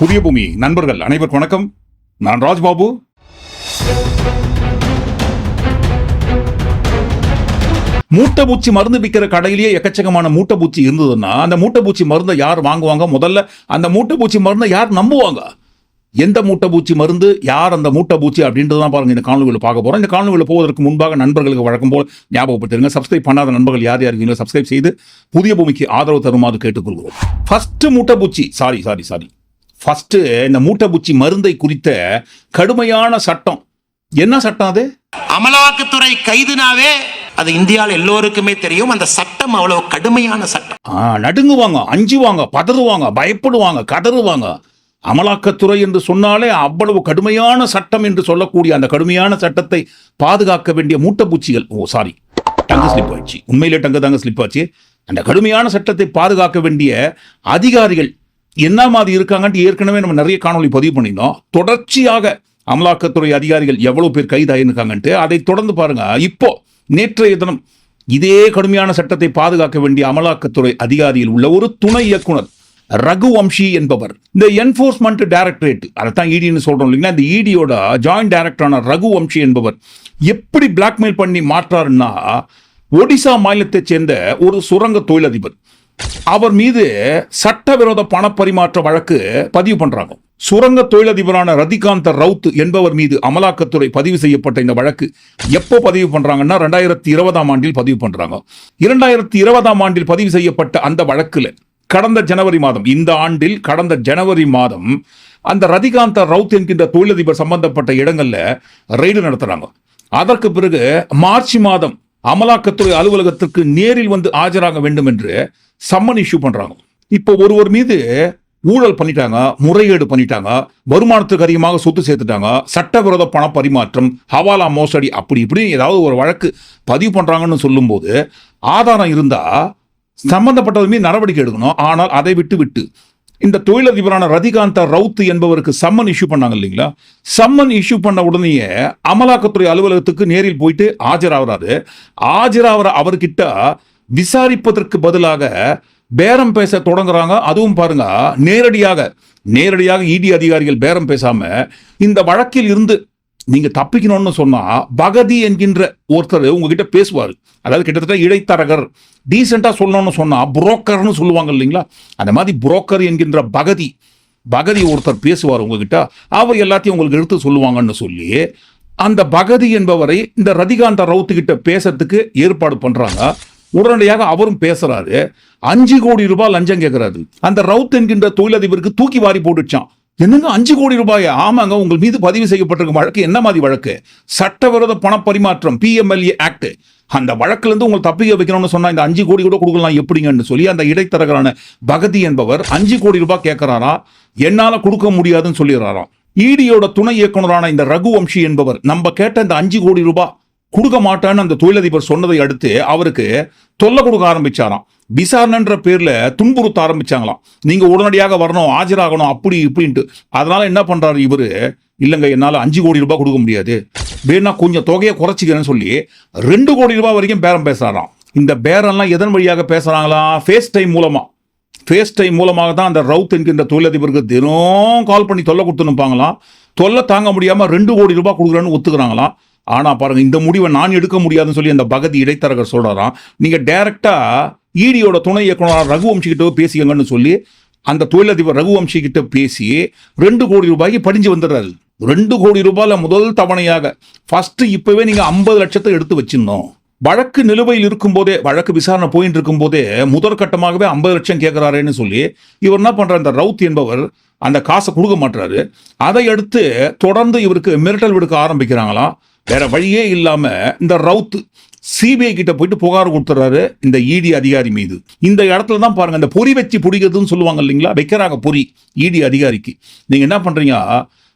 புதிய பூமி. நண்பர்கள் அனைவருக்கும் வணக்கம். நான் ராஜ்பாபு. மூட்டை பூச்சி மருந்து விற்கிற கடையிலேயே எக்கச்சக்கமான மூட்டை பூச்சி இருந்ததுன்னா அந்த மூட்டை பூச்சி மருந்தை யார் வாங்குவாங்க? முதல்ல அந்த மூட்டை பூச்சி மருந்தை யார் நம்புவாங்க? எந்த மூட்டை பூச்சி மருந்து யார் அந்த மூட்டை பூச்சி அப்படின்றது தான் பாருங்கள் இந்த காணொலியில் பார்க்க போகிறோம் இந்த காணொலியில் போவதற்கு முன்பாக நண்பர்களுக்கு வழக்கம் போல் ஞாபகப்படுத்திருங்க சப்ஸ்கிரைப் பண்ணாத நண்பர்கள் யார் யார் இருக்கீங்களோ சப்ஸ்கிரைப் செய்து புதிய பூமிக்கு ஆதரவு தருமாறு கேட்டுக்கொள்கிறோம். ஃபஸ்ட்டு மூட்டை பூச்சி சாரி சாரி சாரி ஃபர்ஸ்ட் இந்த மூட்டை பூச்சி மருந்தை குறித்த கடுமையான சட்டம். என்ன சட்டம் அது? அமலாக்கத்துறை கைதுனாவே அது இந்தியாவில் எல்லோருக்குமே தெரியும். அந்த சட்டம் அவ்வளவு கடுமையான சட்டம். நடுங்குவாங்க அஞ்சுவாங்க பதறுவாங்க பயப்படுவாங்க கதறுவாங்க. அமலாக்கத்துறை என்று சொன்னாலே அவ்வளவு கடுமையான சட்டம் என்று சொல்லக்கூடிய அந்த கடுமையான சட்டத்தை பாதுகாக்க வேண்டிய மூட்டைப்பூச்சிகள். ஓ சாரி டங்கு ஸ்லிப் ஆச்சு உண்மையிலே டங்கு தாங்க ஸ்லிப் ஆச்சு. அந்த கடுமையான சட்டத்தை பாதுகாக்க வேண்டிய அதிகாரிகள் என்ன மாதிரி இருக்காங்கன்ட்டு ஏற்கனவே நம்ம நிறைய காணொலி பதிவு பண்ணியிருந்தோம். தொடர்ச்சியாக அமலாக்கத்துறை அதிகாரிகள் எவ்வளவு பேர் கைதாயிருக்காங்கன்ட்டு அதை தொடர்ந்து பாருங்க. இப்போ நேற்றைய தினம் இதே கடுமையான சட்டத்தை பாதுகாக்க வேண்டிய அமலாக்கத்துறை அதிகாரியில் உள்ள ஒரு துணை இயக்குனர் ரகுவம்ஷி என்பவர். இந்த என்போர்ஸ்மெண்ட் டைரக்டரேட் அதைத்தான் இடின்னு சொல்றோம் இல்லைங்களா? இந்த இடியோட ஜாயின்ட் டைரக்டரான ரகுவம்ஷி என்பவர் எப்படி பிளாக்மெயில் பண்ணி மாற்றாருன்னா ஒடிசா மாநிலத்தைச் சேர்ந்த ஒரு சுரங்க தொழிலதிபர். அவர் மீது சட்டவிரோத பணப்பரிமாற்ற வழக்கு பதிவு பண்றாங்க. சுரங்க தொழிலதிபரான ரதிகாந்த ரவுத் என்பவர் மீது அமலாக்கத்துறை பதிவு செய்யப்பட்ட இந்த வழக்கு எப்போ பதிவு பண்றாங்கன்னா ரெண்டாயிரத்தி இருபதாம் ஆண்டில் பதிவு பண்றாங்க. இரண்டாயிரத்தி இருபதாம் ஆண்டில் பதிவு செய்யப்பட்ட அந்த வழக்குல கடந்த ஜனவரி மாதம் இந்த ஆண்டில் கடந்த ஜனவரி மாதம் அந்த ரதிகாந்த ரவுத் என்கின்ற தொழிலதிபர் சம்பந்தப்பட்ட இடங்கள்ல ரெய்டு நடத்துறாங்க. அதற்கு பிறகு மார்ச் மாதம் அமலாக்கத்துறை அலுவலகத்திற்கு நேரில் வந்து ஆஜராக வேண்டும் என்று சம்மன் இஷ்யூ பண்ணுறாங்க இப்போ ஒருவர் மீது ஊழல் பண்ணிட்டாங்க முறைகேடு பண்ணிட்டாங்க வருமானத்துக்கு அதிகமாக சொத்து சேர்த்துட்டாங்க சட்டவிரோத பண பரிமாற்றம் ஹவாலா மோசடி அப்படி இப்படி ஏதாவது ஒரு வழக்கு பதிவு பண்ணுறாங்கன்னு சொல்லும்போது ஆதாரம் இருந்தால் சம்பந்தப்பட்டவர் மீது நடவடிக்கை எடுக்கணும். ஆனால் அதை விட்டு விட்டு இந்த தொழிலதிபரான ரதிகாந்த ரவுத் என்பவருக்கு சம்மன் இஷ்யூ பண்ணாங்க இல்லைங்களா? சம்மன் இஷ்யூ பண்ண உடனேயே அமலாக்கத்துறை அலுவலகத்துக்கு நேரில் போயிட்டு ஆஜராகிறாரு. ஆஜராகிற அவர்கிட்ட விசாரிப்பதற்கு பதிலாக பேரம் பேச தொடங்குறாங்க. அதுவும் பாருங்க நேரடியாக நேரடியாக இடி அதிகாரிகள் பேரம் பேசாம இந்த வழக்கில் இருந்து நீங்க தப்பிக்கணும்னு சொன்னா பகதி என்கின்ற ஒருத்தர் உங்ககிட்ட பேசுவார். அதாவது கிட்டத்தட்ட இடைத்தரகர். டீசெண்டா சொல்லணும்னு சொன்னா புரோக்கர்னு சொல்லுவாங்க இல்லைங்களா? அந்த மாதிரி புரோக்கர் என்கின்ற பகதி பகதி ஒருத்தர் பேசுவார் உங்ககிட்ட. அவர் எல்லாத்தையும் உங்களுக்கு எடுத்து சொல்லுவாங்கன்னு சொல்லி அந்த பகதி என்பவரை இந்த ரதிகாந்த ரவுத்து கிட்ட பேசுறதுக்கு ஏற்பாடு பண்றாங்க. உடனடியாக அவரும் பேசுறாரு. அஞ்சு கோடி ரூபாய் லஞ்சம் கேட்கிறாரு அந்த ரவுத் என்கின்ற தொழிலதிபருக்கு தூக்கி வாரி போட்டுச்சான் என்னங்க அஞ்சு கோடி ரூபாய்? ஆமாங்க உங்கள் மீது பதிவு செய்யப்பட்டிருக்கும் வழக்கு என்ன மாதிரி வழக்கு? சட்டவிரோத பண பரிமாற்றம் பிஎம்எல்ஏ ஆக்ட் அந்த வழக்கிலிருந்து உங்களை தப்பிக்க வைக்கணும்னு சொன்னா இந்த அஞ்சு கோடி கூட கொடுக்கலாம் எப்படிங்கன்னு சொல்லி அந்த இடைத்தரகரான பகதி என்பவர் அஞ்சு கோடி ரூபாய் கேட்கிறாரா என்னால கொடுக்க முடியாதுன்னு சொல்லிடுறாராம். இடியோட துணை இயக்குனரான இந்த ரகுவம்சி என்பவர் நம்ம கேட்ட இந்த அஞ்சு கோடி ரூபாய் கொடுக்க மாட்டான்னு அந்த தொழிலதிபர் சொன்னதை அடுத்து அவருக்கு தொல்லை கொடுக்க ஆரம்பிச்சாராம். விசாரணைன்ற பேர்ல துன்புறுத்த ஆரம்பிச்சாங்களாம். நீங்க உடனடியாக வரணும் ஆஜராகணும் அப்படி இப்படின்ட்டு. அதனால என்ன பண்றாரு இவரு? இல்லைங்க என்னால் அஞ்சு கோடி ரூபாய் கொடுக்க முடியாது. வேணா கொஞ்சம் தொகையை குறைச்சிக்கிறேன்னு சொல்லி ரெண்டு கோடி ரூபாய் வரைக்கும் பேரம் பேசுறாராம். இந்த பேரம்லாம் எதன் வழியாக பேசுறாங்களா? ஃபேஸ் டைம் மூலமா. ஃபேஸ் டைம் மூலமாக தான் அந்த ரவுத் என்கின்ற தொழிலதிபருக்கு தினம் கால் பண்ணி தொல்லை கொடுத்துனுப்பாங்களாம் தொல்லை தாங்க முடியாமல் ரெண்டு கோடி ரூபாய் கொடுக்குறேன்னு ஒத்துக்கிறாங்களாம். ஆனால் பாருங்கள் இந்த முடிவை நான் எடுக்க முடியாதுன்னு சொல்லி அந்த பகதி இடைத்தரகர் சொல்கிறாராம் நீங்கள் டைரெக்டாக ஈடியோட துணை இயக்குனர் ரகுவம்சிக்கிட்ட பேசிக்கங்கன்னு சொல்லி அந்த தொழிலதிபர் ரகுவம்சி கிட்ட பேசி ரெண்டு கோடி ரூபாய்க்கு படிஞ்சு வந்துடுறாரு. ரெண்டு கோடி ரூபாயில முதல் தவணையாக ஃபஸ்ட்டு இப்போவே நீங்கள் ஐம்பது லட்சத்தை எடுத்து வச்சிருந்தோம் வழக்கு நிலுவையில் இருக்கும்போதே வழக்கு விசாரணை போயிட்டு இருக்கும்போதே முதற்கட்டமாகவே ஐம்பது லட்சம் கேட்குறாருன்னு சொல்லி இவர் என்ன பண்றார் அந்த ரவுத் என்பவர் அந்த காசை கொடுக்க மாட்டுறாரு அதை அடுத்து தொடர்ந்து இவருக்கு மிரட்டல் விடுக்க ஆரம்பிக்கிறாங்களாம். வேற வழியே இல்லாம இந்த ரவுத் சிபிஐ கிட்ட போயிட்டு புகார் கொடுத்துறாரு இந்த இடி அதிகாரி மீது. இந்த இடத்துல தான் பாருங்க இந்த பொறி வச்சு பிடிக்கிறதுன்னு சொல்லுவாங்க இல்லைங்களா? வைக்கிறாங்க பொறி இடி அதிகாரிக்கு. நீங்க என்ன பண்றீங்க?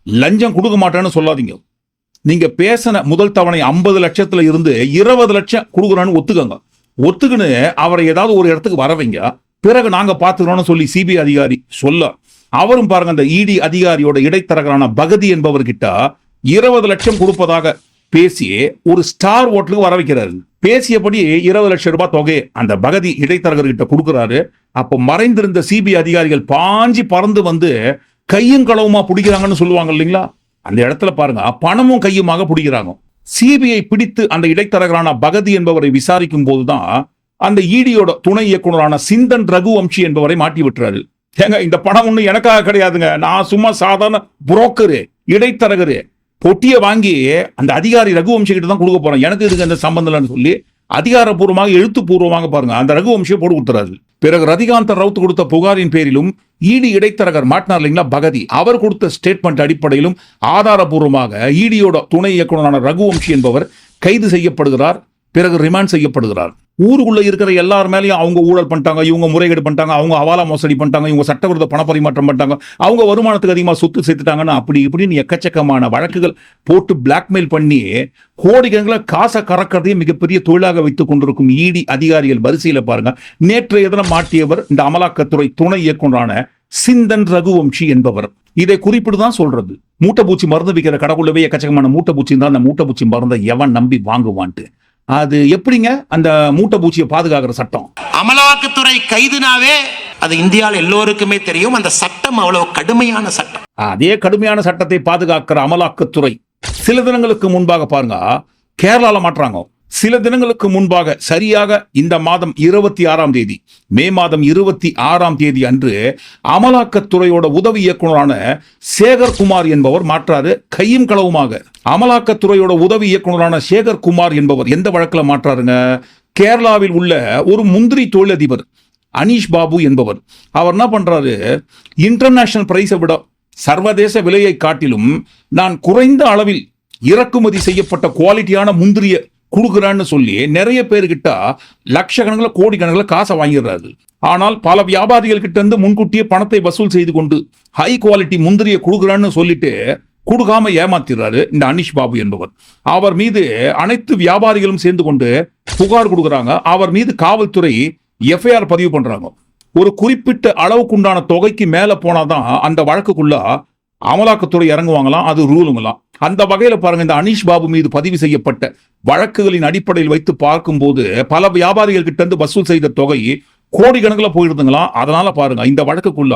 லஞ்சம் கொடுக்க மாட்டேன்னு சொல்லாதீங்க. நீங்க பேசின முதல் தவணை ஐம்பது லட்சத்துல இருந்து இருபது லட்சம் கொடுக்குறான்னு ஒத்துக்கங்க. ஒத்துக்குன்னு அவரை ஏதாவது ஒரு இடத்துக்கு வரவைங்க பிறகு நாங்க பாத்துக்கிறோம்னு சொல்லி சிபிஐ அதிகாரி சொல்ல. அவரும் பாருங்க அந்த இடி அதிகாரியோட இடைத்தரகரான பகதி என்பவர்கிட்ட இருபது லட்சம் கொடுப்பதாக பேசி ஒரு ஸ்டார் ஹோட்டலுக்கு வர வைக்கிறாரு. பேசியபடி இருபது லட்சம் ரூபாய் தொகை அந்த பகதி இடைத்தரகர்கிட்ட கொடுக்குறாரு. அப்போ மறைந்திருந்த சிபிஐ அதிகாரிகள் பாஞ்சி பறந்து வந்து கையும் களவுமா பிடிக்கிறாங்கன்னு சொல்லுவாங்க இல்லைங்களா? அந்த இடத்துல பாருங்க பணமும் கையுமாக பிடிக்கிறாங்க. சிபிஐ பிடித்து அந்த இடைத்தரகரான பகதி என்பவரை விசாரிக்கும் போதுதான் அந்த ஈடியோட துணை இயக்குனரான சிந்தன் ரகுவம்சி என்பவரை மாட்டி விட்டுறாரு. ஏங்க இந்த பணம் ஒன்றும் எனக்காக கிடையாதுங்க. நான் சும்மா சாதாரண புரோக்கரு இடைத்தரகரு பொட்டியை வாங்கி அந்த அதிகாரி ரகுவம்சி கிட்ட தான் கொடுக்க போறேன். எனக்கு இதுக்கு அந்த சம்பந்தம் இல்லைன்னு சொல்லி அதிகாரப்பூர்வமாக எழுத்துப்பூர்வமாக பாருங்க. அந்த ரகுவம்சியை போட்டு கொடுத்துறாரு. பிறகு ரதிகாந்த ரவுத் கொடுத்த புகாரின் பேரிலும் இடி இடைத்தரகர் மாட்டினார் இல்லைங்களா பகதி. அவர் கொடுத்த ஸ்டேட்மெண்ட் அடிப்படையிலும் ஆதாரபூர்வமாக இடியோட துணை இயக்குநரான ரகுவம்சி என்பவர் கைது செய்யப்படுகிறார். பிறகு ரிமாண்ட் செய்யப்படுகிறார். ஊருக்குள்ள இருக்கிற எல்லார் மேலேயும் அவங்க ஊழல் பண்ணிட்டாங்க இவங்க முறைகேடு பண்ணிட்டாங்க அவங்க அவாலா மோசடி பண்ணிட்டாங்க இவங்க சட்டவிரோத பண பரிமாற்றம் பண்ணிட்டாங்க அவங்க வருமானத்துக்கு அதிகமாக சொத்து சேர்த்துட்டாங்கன்னு அப்படி இப்படின்னு எக்கச்சக்கமான வழக்குகள் போட்டு பிளாக்மெயில் பண்ணி கோடிக்கணக்கில் காசை கறக்கிறதையும் மிகப்பெரிய தொழிலாக வைத்துக் கொண்டிருக்கும் இடி அதிகாரிகள் வரிசையில் பாருங்க. நேற்றைய தினம் மாட்டியவர் இந்த அமலாக்கத்துறை துணை இயக்குனரான சிந்தன் ரகுவம்சி என்பவர். இதை குறிப்பிட்டு தான் சொல்றது. மூட்டைப்பூச்சி மருந்து விற்கிற கடைக்குள்ளவே எக்கச்சக்கமான மூட்டைப்பூச்சி இருந்தால் அந்த மூட்டைப்பூச்சி மருந்தை எவன் நம்பி வாங்குவான்ட்டு? அது எப்படிங்க? அந்த மூட்டைப்பூச்சியை பாதுகாக்கிற சட்டம். அமலாக்கத்துறை கைதுனாவே அது இந்தியாவில் எல்லோருக்குமே தெரியும். அந்த சட்டம் அவ்வளவு கடுமையான சட்டம். அதே கடுமையான சட்டத்தை பாதுகாக்கிற அமலாக்கத்துறை சில தினங்களுக்கு முன்பாக பாருங்க கேரளால மாற்றாங்க. சில தினங்களுக்கு முன்பாக சரியாக இந்த மாதம் இருபத்தி ஆறாம் தேதி மே மாதம் இருபத்தி ஆறாம் தேதி அன்று அமலாக்கத்துறையோட உதவி இயக்குனரான சேகர் குமார் என்பவர் மாற்றாரு. கையும் களவுமாக. அமலாக்கத்துறையோட உதவி இயக்குனரான சேகர் குமார் என்பவர் எந்த வழக்கில் மாற்றாருங்க? கேரளாவில் உள்ள ஒரு முந்திரி தொழிலதிபர் அனீஷ் பாபு என்பவர். அவர் என்ன பண்றாரு? இன்டர்நேஷனல் பிரைஸை விட சர்வதேச விலையை காட்டிலும் நான் குறைந்த அளவில் இறக்குமதி செய்யப்பட்ட குவாலிட்டியான முந்திரியை கொடுக்குறான்னு சொல்லி நிறைய பேர்கிட்ட லட்சக்கணக்கில் கோடிக்கணக்கில் காசை வாங்கிடுறாரு. ஆனால் பல வியாபாரிகள் கிட்ட இருந்து முன்கூட்டியே பணத்தை வசூல் செய்து கொண்டு ஹை குவாலிட்டி முந்திரியை கொடுக்குறான்னு சொல்லிட்டு கொடுக்காம ஏமாத்திடுறாரு இந்த அனிஷ் பாபு என்பவர். அவர் மீது அனைத்து வியாபாரிகளும் சேர்ந்து கொண்டு புகார் கொடுக்குறாங்க. அவர் மீது காவல்துறை எஃப்ஐஆர் பதிவு பண்றாங்க. ஒரு குறிப்பிட்ட அளவுக்குண்டான தொகைக்கு மேலே போனாதான் அந்த வழக்குக்குள்ள அமலாக்கத்துறை இறங்குவாங்களாம் அது ரூலுங்களாம் அந்த வகையில் பாருங்க இந்த அனீஷ் பாபு மீது பதிவு செய்யப்பட்ட வழக்குகளின் அடிப்படையில் வைத்து பார்க்கும்போது பல வியாபாரிகள் கிட்ட இருந்து வசூல் செய்த தொகை கோடிக்கணக்கில் போயிருந்துங்களாம் அதனால பாருங்க இந்த வழக்குக்குள்ள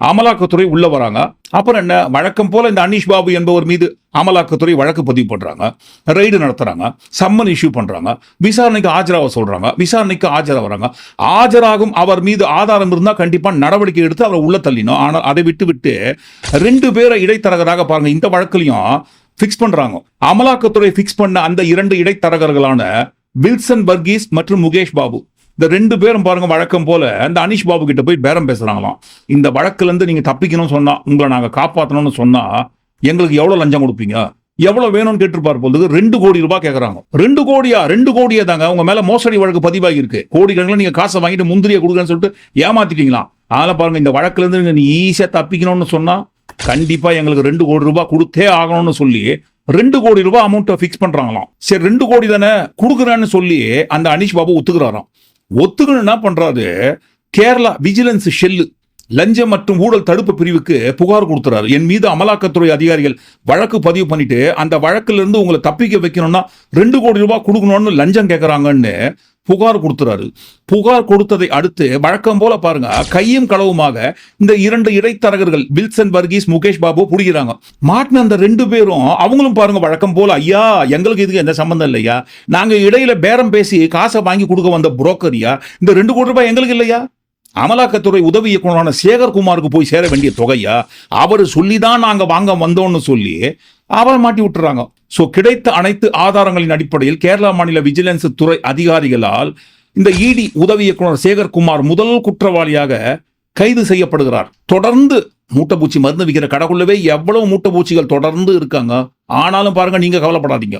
அமலாக்கத்துறை உள்ள வராங்க. அப்புறம் என்ன வழக்கம் போல இந்த அனீஷ் பாபு என்பவர் மீது அமலாக்கத்துறை வழக்கு பதிவு பண்றாங்க ரெய்டு நடத்துறாங்க சம்மன் இஷ்யூ பண்றாங்க விசாரணைக்கு ஆஜராக சொல்றாங்க விசாரணைக்கு ஆஜராக வராங்க. ஆஜராகும் அவர் மீது ஆதாரம் இருந்தால் கண்டிப்பா நடவடிக்கை எடுத்து அவரை உள்ள தள்ளினோம் ஆனால் அதை விட்டு விட்டு ரெண்டு பேரை இடைத்தரகராக பாருங்க இந்த வழக்குலையும் ஃபிக்ஸ் பண்றாங்க. அமலாக்கத்துறை ஃபிக்ஸ் பண்ண அந்த இரண்டு இடைத்தரகர்களான வில்சன் பர்கீஸ் மற்றும் முகேஷ் பாபு. இந்த ரெண்டு பேரும் பாருங்க வழக்கம் போல அந்த அனிஷ் பாபு கிட்ட போய் பேரம் பேசுறாங்களாம். இந்த வழக்குல இருந்து நீங்க தப்பிக்கணும்னு சொன்னா உங்களை நாங்க காப்பாற்றணும்னு சொன்னா எங்களுக்கு எவ்வளவு லஞ்சம் கொடுப்பீங்க? எவ்வளவு வேணும்னு கேட்டிருப்பார் போது ரெண்டு கோடி ரூபாய் கேட்கறாங்க ரெண்டு கோடியா? ரெண்டு கோடியே தாங்க. உங்க மேல மோசடி வழக்கு பதிவாகி இருக்கு. கோடி கணக்கில் நீங்க காசை வாங்கிட்டு முந்திரியை கொடுக்குறேன்னு சொல்லிட்டு ஏமாத்திட்டீங்களா அதனால பாருங்க இந்த வழக்குல இருந்து நீங்க ஈஸியா தப்பிக்கணும்னு சொன்னா கண்டிப்பா எங்களுக்கு ரெண்டு கோடி ரூபாய் கொடுத்தே ஆகணும்னு சொல்லி ரெண்டு கோடி ரூபாய் அமௌண்ட்டை ஃபிக்ஸ் பண்றாங்களாம். சரி ரெண்டு கோடி தானே கொடுக்குறேன்னு சொல்லி அந்த அனிஷ் பாபு ஒத்துக்கிறாராம். ஒத்துக்கணும் என்ன பண்றாரு? கேரளா விஜிலன்ஸ் ஷெல்லு லஞ்சம் மற்றும் ஊழல் தடுப்பு பிரிவுக்கு புகார் கொடுத்துறாரு. என் மீது அமலாக்கத்துறை அதிகாரிகள் வழக்கு பதிவு பண்ணிட்டு அந்த வழக்குல இருந்து உங்களை தப்பிக்க வைக்கணும்னா ரெண்டு கோடி ரூபாய் கொடுக்கணும்னு லஞ்சம் கேட்குறாங்கன்னு புகார் கொடுத்துறாரு. புகார் கொடுத்ததை அடுத்து வழக்கம் போல பாருங்க கையும் களவுமாக இந்த இரண்டு இடைத்தரகர்கள் வில்சன் வர்கீஸ் முகேஷ் பாபு பிடிக்கிறாங்க மாட்டின அந்த ரெண்டு பேரும் அவங்களும் பாருங்க வழக்கம் போல ஐயா எங்களுக்கு இதுக்கு எந்த சம்பந்தம் இல்லையா? நாங்க இடையில பேரம் பேசி காசை வாங்கி கொடுக்க வந்த புரோக்கரியா இந்த ரெண்டு கோடி ரூபாய் எங்களுக்கு இல்லையா? அமலாக்கத்துறை உதவி இயக்குனரான சேகர்குமாருக்கு போய் சேர வேண்டிய தொகையா? அவர் சொல்லி தான் நாங்க வாங்க வந்தோம்னு சொல்லி அவரை மாட்டி விட்டுறாங்க. சோ கிடைத்த அனைத்து ஆதாரங்களின் அடிப்படையில் கேரளா மாநில விஜிலன்ஸ் துறை அதிகாரிகளால் இந்த இடி உதவி இயக்குனர் சேகர்குமார் முதல் குற்றவாளியாக கைது செய்யப்படுகிறார். தொடர்ந்து மூட்டைப்பூச்சி மருந்து விற்கிற கடைக்குள்ளவே எவ்வளவு மூட்டைப்பூச்சிகள் தொடர்ந்து இருக்காங்க? ஆனாலும் பாருங்க நீங்க கவலைப்படாதீங்க.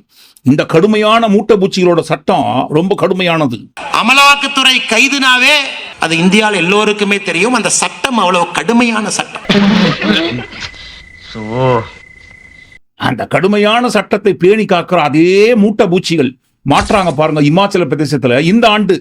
இந்த கடுமையான மூட்டைப்பூச்சிகளோட சட்டம் ரொம்ப கடுமையானது. அமலாக்கத்துறை கைதுனாவே அது இந்தியாவில் எல்லோருக்குமே தெரியும். அந்த சட்டம் அவ்வளவு கடுமையான சட்டம். அந்த கடுமையான சட்டத்தை பேணி காக்கிற அதே மூட்டை பூச்சிகள் மாற்றாங்க பாருங்க இமாச்சல பிரதேசத்துல. இந்த ஆண்டு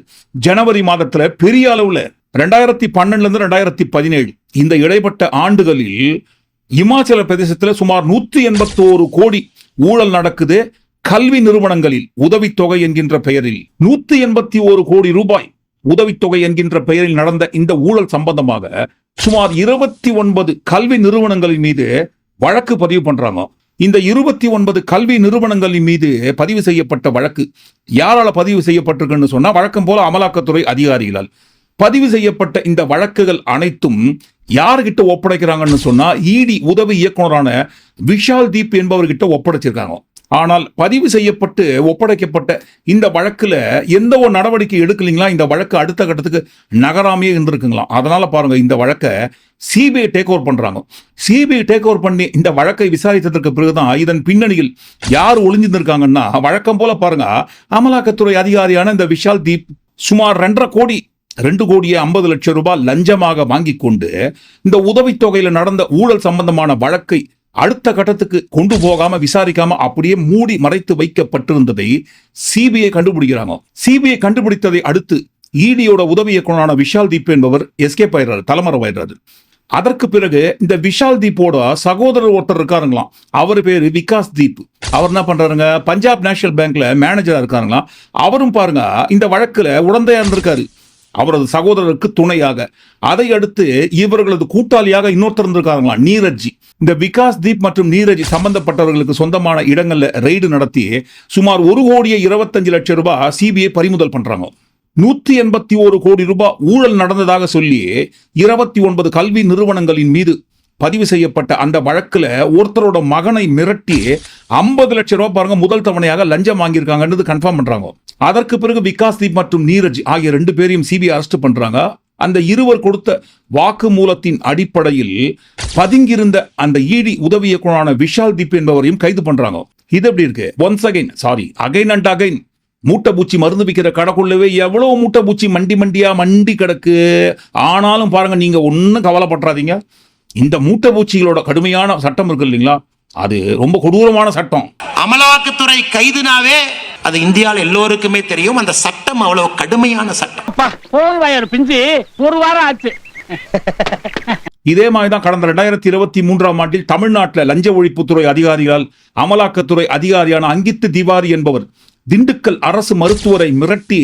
ஜனவரி மாதத்துல பெரிய அளவுல ரெண்டாயிரத்தி பன்னெண்டுல இருந்து ரெண்டாயிரத்தி பதினேழு இந்த இடைப்பட்ட ஆண்டுகளில் இமாச்சல பிரதேசத்துல சுமார் நூத்தி எண்பத்தோரு கோடி ஊழல் நடக்குது. கல்வி நிறுவனங்களில் உதவித்தொகை என்கின்ற பெயரில் நூத்தி எண்பத்தி ஒரு கோடி ரூபாய் உதவித்தொகை என்கின்ற பெயரில் நடந்த இந்த ஊழல் சம்பந்தமாக சுமார் இருபத்தி ஒன்பது கல்வி நிறுவனங்களின் மீது வழக்கு பதிவு பண்றாங்க. இந்த இருபத்தி ஒன்பது கல்வி நிறுவனங்களின் மீது பதிவு செய்யப்பட்ட வழக்கு யாரால பதிவு செய்யப்பட்டிருக்குன்னு சொன்னா வழக்கம் போல அமலாக்கத்துறை அதிகாரிகளால். பதிவு செய்யப்பட்ட இந்த வழக்குகள் அனைத்தும் யாருக்கிட்ட ஒப்படைக்கிறாங்கன்னு சொன்னா இடி உதவி இயக்குனரான விஷால் தீப் என்பவர்கிட்ட ஒப்படைச்சிருக்காங்க. ஆனால் பதிவு செய்யப்பட்டு ஒப்படைக்கப்பட்ட இந்த வழக்கில் எந்த ஒரு நடவடிக்கை எடுக்கலைங்களா? இந்த வழக்கு அடுத்த கட்டத்துக்கு நகராமையே இருந்திருக்குங்களா அதனால் பாருங்கள் இந்த வழக்கை சிபிஐ டேக் ஓவர் பண்ணுறாங்க சிபிஐ டேக் ஓவர் பண்ணி இந்த வழக்கை விசாரித்ததற்கு பிறகுதான் இதன் பின்னணியில் யார் ஒளிஞ்சிருந்திருக்காங்கன்னா வழக்கம் போல பாருங்க அமலாக்கத்துறை அதிகாரியான இந்த விஷால் தீப் சுமார் ரெண்டரை கோடி ரெண்டு கோடியே ஐம்பது லட்சம் ரூபாய் லஞ்சமாக வாங்கி கொண்டு இந்த உதவித்தொகையில் நடந்த ஊழல் சம்பந்தமான வழக்கை அடுத்த கட்டத்துக்கு கொண்டு போகாம விசாரிக்காம அப்படியே மூடி மறைத்து வைக்கப்பட்டிருந்ததை சிபிஐ கண்டுபிடிக்கிறாங்க. சிபிஐ கண்டுபிடித்ததை அடுத்து ஈடியோட உதவி இயக்குனரான விஷால் தீப் என்பவர் எஸ்கேப் ஆயிடுறாரு தலைமறைவாயிடுறாரு அதற்கு பிறகு இந்த விஷால் தீப்போட சகோதரர் ஒருத்தர் இருக்காருங்களாம். அவர் பேரு விகாஸ் தீப். அவர் என்ன பண்றாருங்க? பஞ்சாப் நேஷனல் பேங்க்ல மேனேஜரா இருக்காருங்களாம். அவரும் பாருங்க இந்த வழக்குல உடந்தையா இருந்திருக்காரு. அவரது சகோதரருக்கு துணையாக. அதை அடுத்து இவர்களது கூட்டாளியாக இன்னொருத்தர் இருந்திருக்காங்களா? நீரஜி இந்த விகாஸ் தீப் மற்றும் நீரஜ் சம்பந்தப்பட்டவர்களுக்கு சொந்தமான இடங்கள்ல ரெய்டு நடத்தி சுமார் ஒரு கோடியே இருபத்தஞ்சு லட்சம் ரூபாய் சிபிஐ பறிமுதல் பண்றாங்க. நூத்தி எண்பத்தி ஒரு கோடி ரூபாய் ஊழல் நடந்ததாக சொல்லி இருபத்தி ஒன்பது கல்வி நிறுவனங்களின் மீது பதிவு செய்யப்பட்ட அந்த வழக்கில் ஒருத்தரோட மகனை மிரட்டி ஐம்பது லட்சம் ரூபாய் பாருங்க முதல் தவணையாக லஞ்சம் வாங்கியிருக்காங்கன்றது கன்ஃபார்ம் பண்றாங்க. அதற்கு பிறகு விகாஸ் தீப் மற்றும் நீரஜ் ஆகிய ரெண்டு பேரையும் சிபிஐ அரெஸ்ட் பண்றாங்க. அந்த இருவர் கொடுத்த வாக்குமூலத்தின் அடிப்படையில் பதுங்கியிருந்த அந்த இடி உதவி இயக்குனரான விஷால் தீப் என்பவரையும் கைது பண்றாங்க. இது எப்படி இருக்கு? Once again sorry again and again மூட்டை பூச்சி மருந்து விற்கிற கடைக்குள்ளவே எவ்வளவு மூட்டை பூச்சி மண்டி மண்டியா மண்டி கிடக்கு. ஆனாலும் பாருங்க நீங்க ஒன்றும் கவலைப்படுறாதீங்க இந்த மூட்டை பூச்சிகளோட கடுமையான சட்டம் இருக்கு இல்லைங்களா? அது ரொம்ப கொடூரமான சட்டம். அமலாக்கத்துறை கைதுனாவே அது இந்தியாவில் எல்லோருக்குமே தெரியும். அந்த சட்டம் அவ்வளவு கடுமையான சட்டம். பிஞ்சு. ஒரு வாரம் ஆச்சு. இதே மாதிரி தான் கடந்த ரெண்டாயிரத்தி இருபத்தி மூன்றாம் ஆண்டில் தமிழ்நாட்டில் லஞ்ச ஒழிப்புத்துறை அதிகாரிகளால் அமலாக்கத்துறை அதிகாரியான அங்கித்து திவாரி என்பவர் திண்டுக்கல் அரசு மருத்துவரை மிரட்டி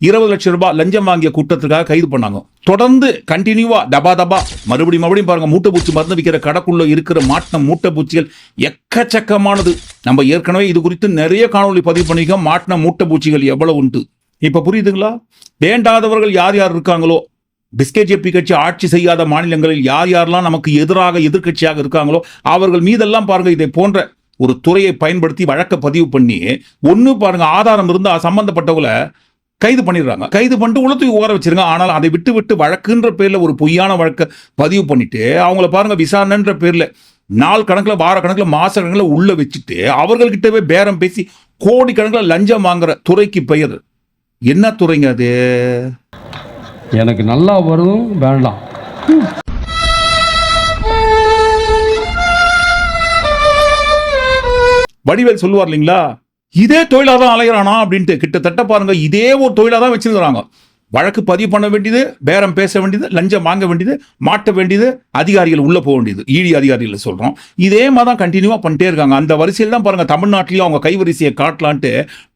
இருபது லட்சம் ரூபாய் லஞ்சம் வாங்கிய கூட்டத்துக்காக கைது பண்ணாங்க. தொடர்ந்து கண்டினியூவா தபா தபா மறுபடியும் மறுபடியும் பாருங்க மூட்டை பூச்சி மருந்து விற்கிற கடைக்குள்ள இருக்கிற மாட்டின மூட்டை பூச்சிகள் எக்கச்சக்கமானது. நம்ம ஏற்கனவே இது குறித்து நிறைய காணொளி பதிவு பண்ணிக்கோம் மாட்டின மூட்டை பூச்சிகள் எவ்வளவு உண்டு. இப்போ புரியுதுங்களா? வேண்டாதவர்கள் யார் யார் இருக்காங்களோ பிஸ்கேஜேபி கட்சி ஆட்சி செய்யாத மாநிலங்களில் யார் யாரெல்லாம் நமக்கு எதிராக எதிர்க்கட்சியாக இருக்காங்களோ அவர்கள் மீதெல்லாம் பாருங்க இதை போன்ற ஒரு துறையை பயன்படுத்தி வழக்க பதிவு பண்ணி ஒன்று பாருங்க ஆதாரம் இருந்தால் சம்பந்தப்பட்டவங்களை கைது பண்ணிடுறாங்க. கைது பண்ணிட்டு உளத்துக்கு உகார வச்சிருங்க. ஆனால் அதை விட்டு விட்டு வழக்குன்ற பேரில் ஒரு பொய்யான வழக்கை பதிவு பண்ணிட்டு அவங்கள பாருங்க விசாரணைன்ற பேரில் நாள் கணக்கில் வார கணக்கில் மாச கணக்கில் உள்ள வச்சுட்டு அவர்கள்கிட்டவே பேரம் பேசி கோடி கணக்கில் லஞ்சம் வாங்குற துறைக்கு பெயர். என்ன துறைங்க அது? எனக்கு நல்லா வரும் வேண்டாம். வடிவேல் சொல்லுவார் இல்லைங்களா? இதே தொழிலாக தான் அலையிறானா? அப்படின்ட்டு கிட்டத்தட்ட பாருங்க இதே ஒரு தொழிலாக தான் வச்சிருக்கிறாங்க. வழக்கு பதிவு பண்ண வேண்டியது பேரம் பேச வேண்டியது லஞ்சம் வாங்க வேண்டியது மாட்ட வேண்டியது அதிகாரிகள் உள்ளே போக வேண்டியது. ஈடி அதிகாரிகள் சொல்கிறோம் இதே மாதிரி தான் கண்டினியூவாக பண்ணிட்டே இருக்காங்க. அந்த வரிசையில் தான் பாருங்கள் தமிழ்நாட்டிலையும் அவங்க கைவரிசையை காட்டலான்ட்டு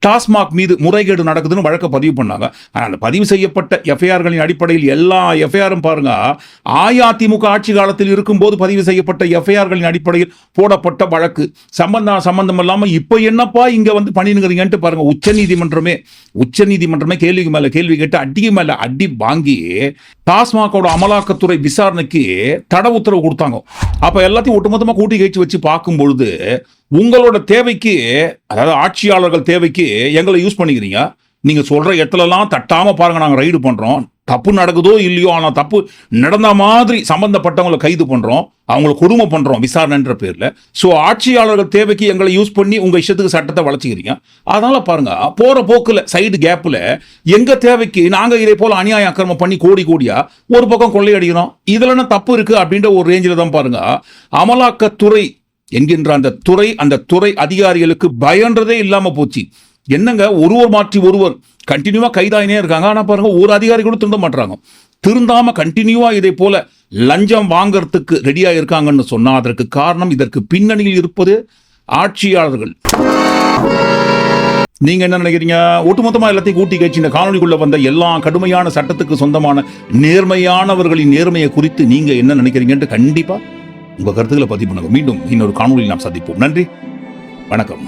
டாஸ்மாக் மீது முறைகேடு நடக்குதுன்னு வழக்கு பதிவு பண்ணாங்க. ஆனால் அந்த பதிவு செய்யப்பட்ட எஃப்ஐஆர்களின் அடிப்படையில் எல்லா எஃப்ஐஆரும் பாருங்கள் அஇஅதிமுக ஆட்சி காலத்தில் இருக்கும்போது பதிவு செய்யப்பட்ட எஃப்ஐஆர்களின் அடிப்படையில் போடப்பட்ட வழக்கு. சம்பந்தம் சம்பந்தம் இல்லாமல் இப்போ என்னப்பா இங்கே வந்து பண்ணினுங்கிறீங்கன்ட்டு பாருங்கள் உச்சநீதிமன்றமே உச்சநீதிமன்றமே கேள்விக்கு மேலே கேள்வி கேட்டு அடி அடிக்கு மேல அடி வாங்கி டாஸ்மாகோட அமலாக்கத்துறை விசாரணைக்கு தட உத்தரவு கொடுத்தாங்க. அப்ப எல்லாத்தையும் ஒட்டுமொத்தமா கூட்டி கழிச்சு வச்சு பார்க்கும் பொழுது உங்களோட தேவைக்கு அதாவது ஆட்சியாளர்கள் தேவைக்கு எங்களை யூஸ் பண்ணிக்கிறீங்க. நீங்க சொல்ற இடத்துலலாம் தட்டாம பாருங்க நாங்க ரைடு பண்றோம். தப்பு நடக்குதோ இல்லையோ ஆனால் தப்பு நடந்த மாதிரி சம்பந்தப்பட்டவங்களை கைது பண்றோம். அவங்களை கொடுமை பண்றோம் விசாரணைன்ற பேர்ல. ஸோ ஆட்சியாளர்கள் தேவைக்கு எங்களை யூஸ் பண்ணி உங்க இஷ்டத்துக்கு சட்டத்தை வளர்ச்சிக்கிறீங்க. அதனால பாருங்க போற போக்குல சைடு கேப்ல எங்க தேவைக்கு நாங்க இதே போல அநியாய அக்கிரமம் பண்ணி கோடி கோடியா ஒரு பக்கம் கொள்ளையடிக்கிறோம். இதுல என்ன தப்பு இருக்கு அப்படின்ற ஒரு ரேஞ்சில் தான் பாருங்க. அமலாக்கத்துறை என்கின்ற அந்த துறை அந்த துறை அதிகாரிகளுக்கு பயன்றதே இல்லாம போச்சு. என்னங்க? ஒருவர் மாற்றி ஒருவர். கண்டினியூவாக கைதாயினே இருக்காங்க. ஆனா பாருங்க ஒரு அதிகாரி கூட திருந்த மாட்டுறாங்க திருந்தாம கண்டினியூவா இதை போல லஞ்சம் வாங்கறதுக்கு ரெடியாக இருக்காங்கன்னு சொன்னா அதற்கு காரணம் இதற்கு பின்னணியில் இருப்பது ஆட்சியாளர்கள். நீங்க என்ன நினைக்கிறீங்க? ஒட்டுமொத்தமா எல்லாத்தையும் கூட்டி கழிச்சு இந்த காணொலிக்குள்ள வந்த எல்லா கடுமையான சட்டத்துக்கு சொந்தமான நேர்மையானவர்களின் நேர்மையை குறித்து நீங்க என்ன நினைக்கிறீங்கன்ட்டு கண்டிப்பா உங்க கருத்துக்களை பதிவு பண்ணுங்க. மீண்டும் இன்னொரு காணொலியில் நாம் சந்திப்போம். நன்றி. வணக்கம்.